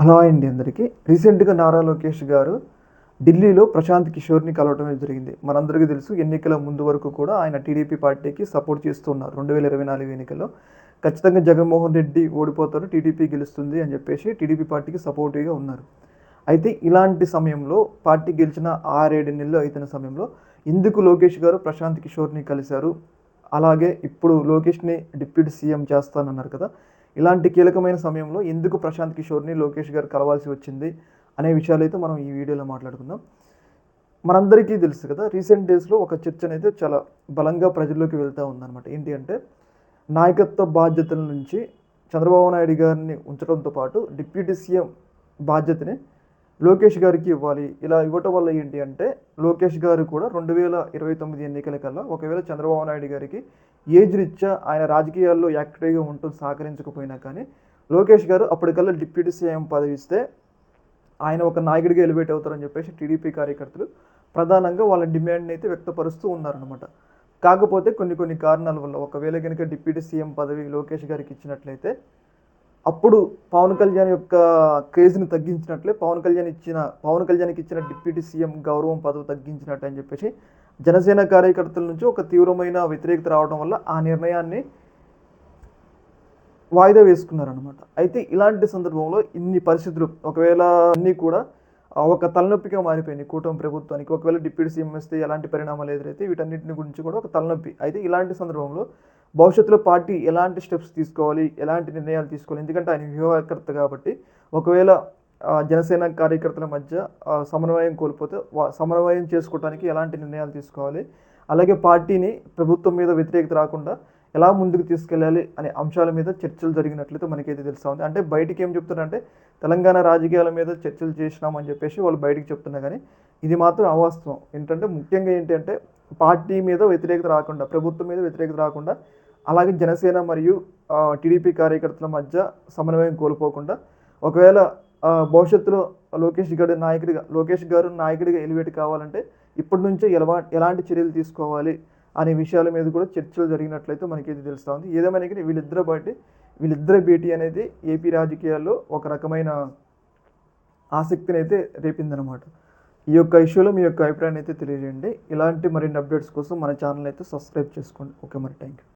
Hello అండి అందరికీ. రీసెంట్గా నారా లోకేష్ గారు ఢిల్లీలో ప్రశాంత్ కిషోర్ని కలవటం జరిగింది. మనందరికీ తెలుసు ఎన్నికల ముందు వరకు కూడా ఆయన టీడీపీ పార్టీకి సపోర్ట్ చేస్తున్నారు. రెండు వేల ఇరవై నాలుగు ఎన్నికల్లో. ఖచ్చితంగా జగన్మోహన్ రెడ్డి ఓడిపోతారు టీడీపీ గెలుస్తుంది అని చెప్పేసి టీడీపీ పార్టీకి సపోర్టివ్గా ఉన్నారు. అయితే ఇలాంటి సమయంలో పార్టీ గెలిచిన ఆరేడు నెలలు అయితున్న సమయంలో ఎందుకు లోకేష్ గారు ప్రశాంత్ కిషోర్ని కలిశారు. అలాగే ఇప్పుడు లోకేష్ని డిప్యూటీ సీఎం చేస్తానన్నారు కదా. ఇలాంటి కీలకమైన సమయంలో ఎందుకు ప్రశాంత్ కిషోర్ని లోకేష్ గారు కలవాల్సి వచ్చింది అనే విషయాలు అయితే మనం ఈ వీడియోలో మాట్లాడుకుందాం. మనందరికీ తెలుసు కదా రీసెంట్ డేస్లో ఒక చర్చ అనేది చాలా బలంగా ప్రజల్లోకి వెళ్తూ ఉందన్నమాట. ఏంటి అంటే నాయకత్వ బాధ్యతల నుంచి చంద్రబాబు నాయుడు గారిని ఉంచడంతో పాటు డిప్యూటీ సీఎం బాధ్యతని లోకేష్ గారికి ఇవ్వాలి. ఇలా ఇవ్వటం వల్ల ఏంటి అంటే లోకేష్ గారు కూడా రెండు వేల ఇరవై తొమ్మిది ఎన్నికల కల్లా ఒకవేళ చంద్రబాబు నాయుడు గారికి ఏజ్ రీత్యా ఆయన రాజకీయాల్లో యాక్టివ్గా ఉంటూ సహకరించకపోయినా కానీ లోకేష్ గారు అప్పటికల్లా డిప్యూటీ సీఎం పదవి ఇస్తే ఆయన ఒక నాయకుడిగా ఎలివేట్ అవుతారని చెప్పేసి టీడీపీ కార్యకర్తలు ప్రధానంగా వాళ్ళ డిమాండ్ని అయితే వ్యక్తపరుస్తూ ఉన్నారనమాట కాకపోతే కొన్ని కొన్ని కారణాల వల్ల ఒకవేళ కనుక డిప్యూటీ సీఎం పదవి లోకేష్ గారికి ఇచ్చినట్లయితే అప్పుడు పవన్ కళ్యాణ్ యొక్క క్రేజ్ని తగ్గించినట్లే పవన్ కళ్యాణ్ ఇచ్చిన పవన్ కళ్యాణ్కి ఇచ్చిన డిప్యూటీ సీఎం గౌరవం పదవి తగ్గించినట్టు అని చెప్పేసి జనసేన కార్యకర్తల నుంచి ఒక తీవ్రమైన వ్యతిరేకత రావడం వల్ల ఆ నిర్ణయాన్ని వాయిదా వేసుకున్నారనమాట అయితే ఇలాంటి సందర్భంలో ఇన్ని పరిస్థితులు ఒకవేళ అన్నీ కూడా ఒక తలనొప్పిగా మారిపోయింది కూటమి ప్రభుత్వానికి ఒకవేళ డిప్యూటీ సీఎం వస్తే ఎలాంటి పరిణామాలు ఎదురైతే వీటన్నిటిని గురించి కూడా ఒక తలనొప్పి. అయితే ఇలాంటి సందర్భంలో భవిష్యత్తులో పార్టీ ఎలాంటి స్టెప్స్ తీసుకోవాలి ఎలాంటి నిర్ణయాలు తీసుకోవాలి? ఎందుకంటే ఆయన వ్యూహకర్త కాబట్టి ఒకవేళ జనసేన కార్యకర్తల మధ్య సమన్వయం కోల్పోతే సమన్వయం చేసుకోవడానికి ఎలాంటి నిర్ణయాలు తీసుకోవాలి? అలాగే పార్టీని ప్రభుత్వం మీద వ్యతిరేకత రాకుండా ఎలా ముందుకు తీసుకెళ్ళాలి అనే అంశాల మీద చర్చలు జరిగినట్లయితే మనకైతే తెలుస్తూ ఉంది. అంటే బయటికి ఏం చెప్తున్నారంటే తెలంగాణ రాజకీయాల మీద చర్చలు చేసినామని చెప్పేసి వాళ్ళు బయటికి చెప్తున్నా కానీ ఇది మాత్రం అవాస్తవం. ఏంటంటే ముఖ్యంగా ఏంటంటే పార్టీ మీద వ్యతిరేకత రాకుండా ప్రభుత్వం మీద వ్యతిరేకత రాకుండా అలాగే జనసేన మరియు టీడీపీ కార్యకర్తల మధ్య సమన్వయం కోల్పోకుండా ఒకవేళ భవిష్యత్తులో లోకేష్ గారు నాయకుడిగా లోకేష్ గారు నాయకుడిగా ఎలివేట్ కావాలంటే ఇప్పటి నుంచే ఎలా ఎలాంటి చర్యలు తీసుకోవాలి అనే విషయాల మీద కూడా చర్చలు జరిగినట్లయితే మనకైతే తెలుస్తూ ఉంది. ఏదేమైనా కానీ వీళ్ళిద్దరు బట్టి వీళ్ళిద్దరి భేటీ అనేది ఏపీ రాజకీయాల్లో ఒక రకమైన ఆసక్తిని అయితే రేపిందనమాట ఈ యొక్క ఇష్యూలో మీ యొక్క అభిప్రాయాన్ని అయితే తెలియజేయండి. ఇలాంటి మరిన్ని అప్డేట్స్ కోసం మన ఛానల్ అయితే సబ్స్క్రైబ్ చేసుకోండి. ఓకే మరి థ్యాంక్ యూ